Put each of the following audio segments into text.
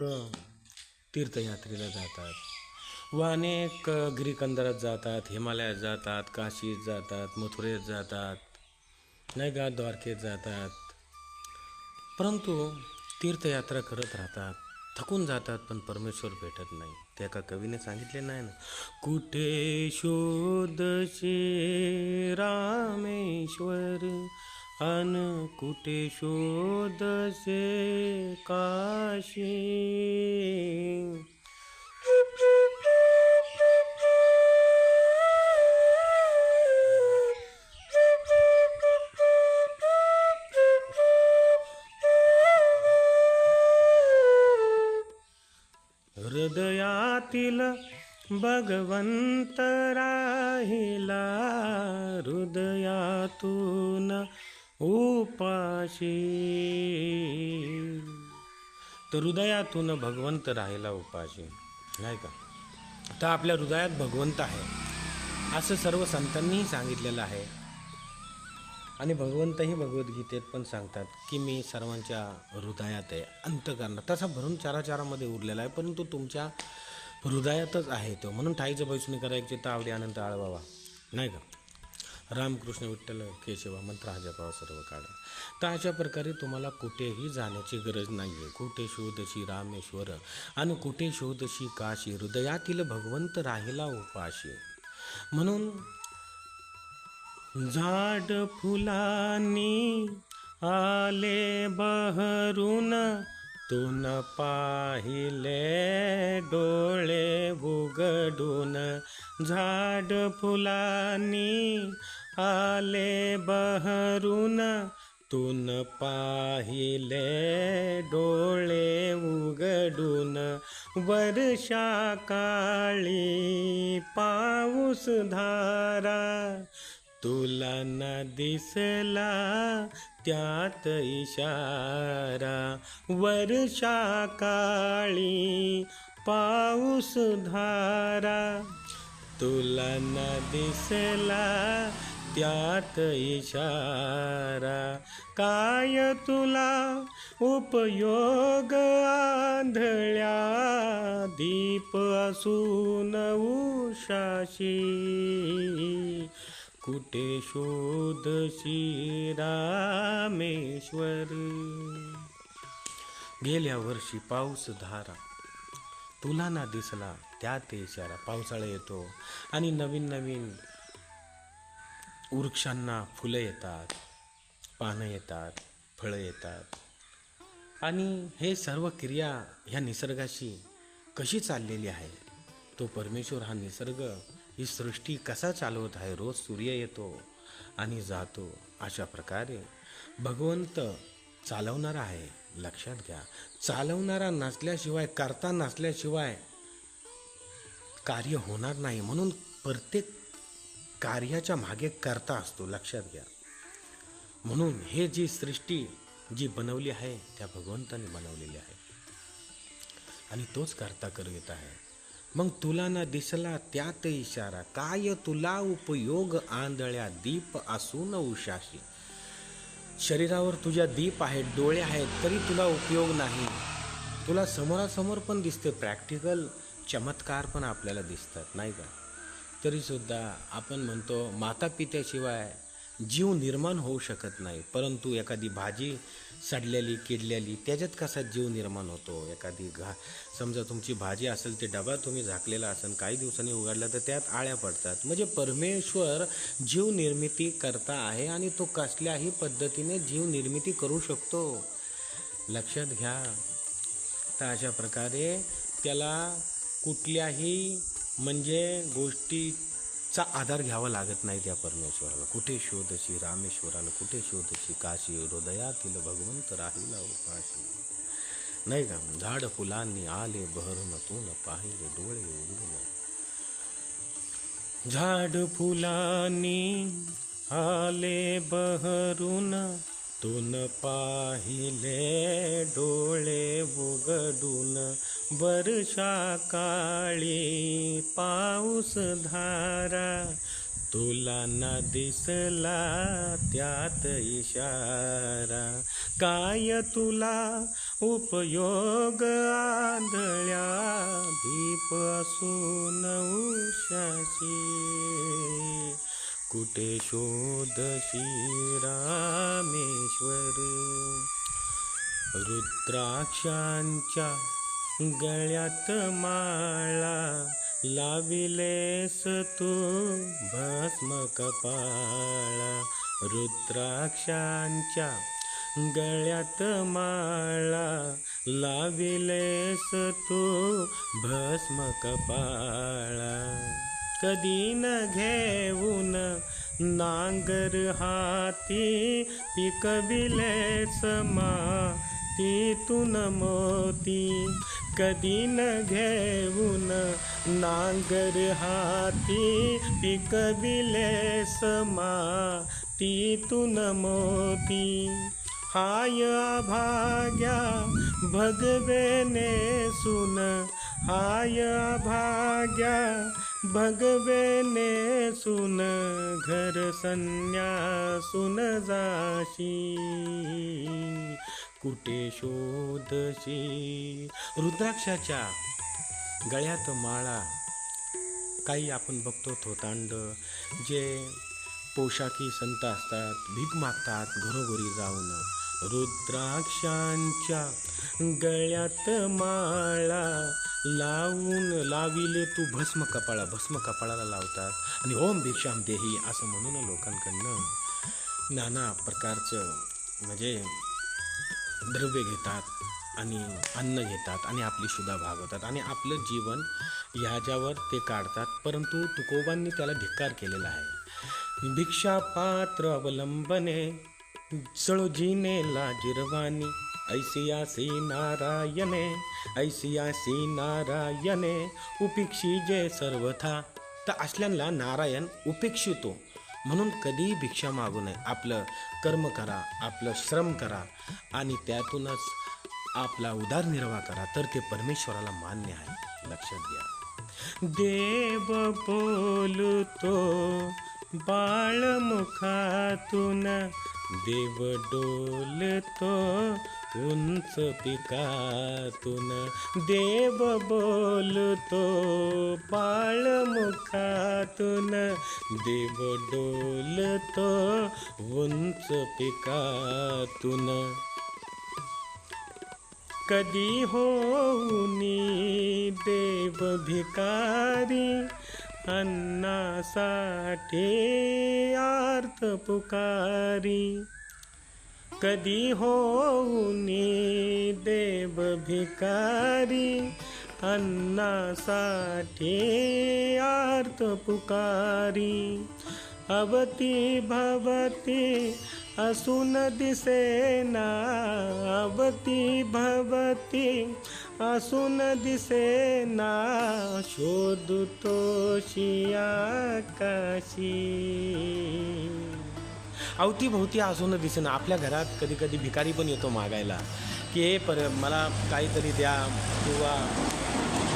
लोक तीर्थयात्रेला जातात व अनेक गिरीकंदरात जातात हिमालयात जातात काशीत जातात मथुरेत जातात नाही का द्वारकेत जातात. परंतु तीर्थयात्रा करत राहतात थकून जातात पण परमेश्वर भेटत नाही. त्या एका कवीने सांगितले नाही ना कुठे शोधशे रामेश्वर? अन कुठे शोधसे काशी? हृदयातील भगवंत राहिला हृदयातून उपाशी. तर हृदयातून भगवंत राहिला उपाशी नाही का? तर आपल्या हृदयात भगवंत आहे. असं सर्व संतांनीही सांगितलेलं आहे. आणि भगवंतही भगवद्गीतेत पण सांगतात की मी सर्वांच्या हृदयात आहे अंतकरणात. तसा भरून चाराचारामध्ये उरलेला आहे परंतु तुमच्या हृदयातच आहे तो. म्हणून ठाईचं बैसणी करायचे तर आवडी आनंद आळवावा. नाही का? रामकृष्ण विठ्ठल केशवा मंत्र हा जपावा सर्व काळ तर अशा प्रकारे तुम्हाला कुठेही जाण्याची गरज नाही आहे कुठे शोधशी रामेश्वर आणि कुठे शोधशी काशी हृदयातील भगवंत राहिला उपाशी. म्हणून झाड फुलांनी आले बहरून तुन पाहिले डोळे उघडून झाड फुलांनी आले बहरून. तुन पाहिले डोळे उघडून वर्षा काळी पाऊस धारा. तुला न दिसला त्यात इशारा. वर्षा काळी पाऊस धारा. तुला न दिसला त्यात इशारा. काय तुला उपयोग आंधळ्या दीप असून उषाशी? कुठे शोधशी रामेश्वर गेल्या वर्षी पाऊस धारा. तुला ना दिसला त्यात इशारा पावसाळा येतो आणि नवीन नवीन वृक्षांना फुलं येतात पानं येतात फळं येतात. आणि हे सर्व क्रिया ह्या निसर्गाशी कशी चाललेली आहे? तो परमेश्वर हा निसर्ग ही सृष्टी कसा चालवत आहे? रोज सूर्य येतो आणि जातो. अशा प्रकारे भगवंत चालवणारा आहे. लक्षात घ्या. चालवणारा नसल्याशिवाय करता नसल्याशिवाय कार्य होणार नाही. म्हणून प्रत्येक कार्याच्या मागे करता असतो. लक्षात घ्या. म्हणून हे जी सृष्टी जी बनवली आहे त्या भगवंताने बनवलेली आहे. आणि तोच करता करू येत आहे. मग तुला ना दिसला त्यात इशारा. काय तुला उपयोग आंधळ्या दीप असून उशाशी? शरीरावर तुझ्या दीप आहेत डोळे आहेत तरी तुला उपयोग नाही. तुला समोरासमोर पण दिसते प्रॅक्टिकल चमत्कार पण आपल्याला दिसतात नाही का? तरीसुद्धा आपण म्हणतो माता पित्याशिवाय जीव निर्माण होऊ शकत नाही परंतु एखादी भाजी सडलेली किडलेली त्याच्यात कसा जीव निर्माण होतो? एखादी घा समजा तुमची भाजी असेल ते डबा तुम्ही झाकलेला असेल काही दिवसांनी उघडला तर त्यात आळ्या पडतात. म्हणजे परमेश्वर जीव निर्मिती करता आहे आणि तो कसल्याही पद्धतीने जीव निर्मिती करू शकतो. लक्षात घ्या. तर अशा प्रकारे त्याला कुठल्याही म्हणजे गोष्टी चा आधार घ्यावा लागत नाही त्या परमेश्वराला. कुठे शोधशी रामेश्वराला कुठे शोधशी काशी हृदयातील भगवंत राहिला उपाशी. नाही का? झाड फुलांनी आले बहरून तून पाहिले डोळे उघडून. झाड फुलांनी आले बहरून तून पाहिले डोळे उघडून वर्षा काळी पाऊस धारा. तुला ना दिसला त्यात इशारा. काय तुला उपयोग आदळ्या दीप असून उशाशी? कुठे शोधशी रामेश्वर? रुद्राक्षांच्या गळ्यात माळा लाविलेस तू भस्म कपाळा रुद्राक्षांच्या गळ्यात माळा लाविलेस तू भस्म कपाळा कधी न घेऊन नांगर हाती पिकविलेस मातीतून मोती. कधी न घेऊन नांगर हाती पिकविलेस मातीतून मोती. हाय भाग्या भगवेने सुन हाय भाग्या भगवेने सुन घर संन्यासून जाशी. कुठे शोधशी? रुद्राक्षाच्या गळ्यात माळा. काही आपण बघतो थोतांड जे पोशाखी संत असतात भीक मागतात घरोघरी जाऊन. रुद्राक्षांच्या गळ्यात माळा लावून लाविले तू. भस्म कपाळा भस्म कपाळाला लावतात. आणि ओम भिक्षाम देही असं म्हणून लोकांकडनं नाना प्रकारचं म्हणजे द्रव्य घेतात आणि अन्न घेतात आणि आपली सुद्धा भागवतात. आणि आपलं जीवन ह्याच्यावर ते काढतात. परंतु तुकोबांनी त्याला धिक्कार केलेला आहे. भिक्षा पात्र अवलंबने सळोजीने लाजिरवानी ऐसियासी नारायणे ऐसियासी नारायणे उपेक्षी जे सर्वथा। तर असल्यांना नारायण उपेक्षितो म्हणून कधीही भिक्षा मागू नये. आपलं कर्म करा आपलं श्रम करा आणि त्यातूनच आपला उदारनिर्वाह करा. तर ते परमेश्वराला मान्य आहे. लक्षात घ्या. देव बोलतो बाळमुखातून देव डोलतो उंच पिकातून. देव बोलतो बाळमुखातून देव डोलतो उंच पिकातून. कधी होऊनी देव भिकारी अन्नासाठी आर्त पुकारी. कधी होऊनी देव भिकारी. अन्नासाठी आर्त पुकारी. अवती भवती असून दिसेना. अवती भवती असून दिसेना शोधतो काशी. अवतीभोवती असून दिसेना आपल्या घरात कधी कधी भिकारी पण येतो मागायला. की हे पर मला काहीतरी द्या किंवा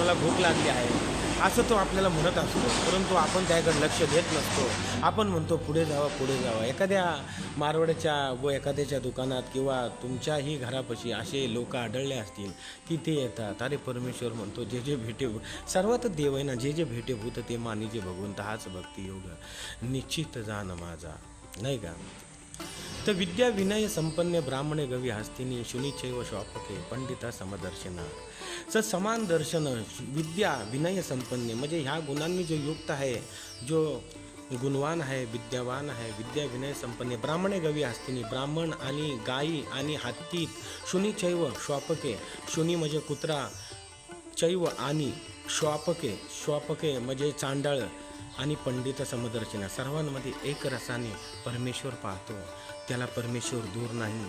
मला भूक लागली आहे. असं तो आपल्याला म्हणत असतो. परंतु आपण त्याकडे लक्ष देत नसतो. आपण म्हणतो पुढे जावा पुढे जावा. एखाद्या मारवाड्याच्या व एखाद्याच्या दुकानात किंवा तुमच्याही घरापाशी असे लोक आढळले असतील की ते येतात. अरे परमेश्वर म्हणतो जे जे भेटे सर्वात देव आहे ना जे जे भेटे भूत ते मानी जे भगवंत हाच भक्ती योग. निश्चित जाण माझा. नाही का? तर विद्या विनय संपन्न ब्राह्मणे गवी हस्तिनी शुनीचैव श्वापके पंडिता समदर्शना. स समान दर्शन विद्या विनय संपन्न. म्हणजे ह्या गुणांनी जो युक्त आहे जो गुणवान आहे विद्यावान आहे विद्या विनय संपन्न ब्राह्मणे गवी हस्तिनी ब्राह्मण आणि गायी आणि हत्तीत शुनीचैव श्वापके. शुनी म्हणजे कुत्रा चैव आणि श्वापके. श्वापके म्हणजे चांडाळ आणि पंडित समदर्शना. सर्वांमध्ये एक रसाने परमेश्वर पाहतो. त्याला परमेश्वर दूर नाही.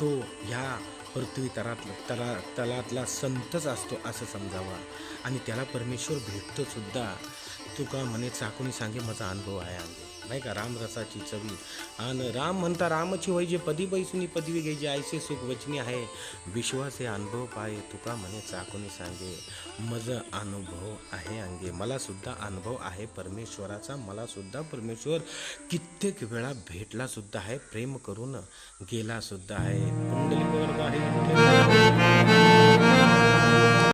तो ह्या पृथ्वी तरातलं तला तलातला संतच असतो असं समजावा. आणि त्याला परमेश्वर भेटतो सुद्धा तुका म्हणे चाकून सांगे माझा अनुभव आहे अंगे नाही का? रामरसाची चवी. आणि राम म्हणता रामची वय जे पदी पैसुनी पदवी घ्यायची आयसे सुख वचनी आहे. हे अनुभव पाये तुका म्हणे चाकुनी सांगे. मज अनुभव आहे अंगे. मला सुद्धा अनुभव आहे परमेश्वराचा. मला सुद्धा परमेश्वर कित्येक वेळा भेटला सुद्धा आहे प्रेम करून गेला सुद्धा आहे. कुंडली वर्ग आहे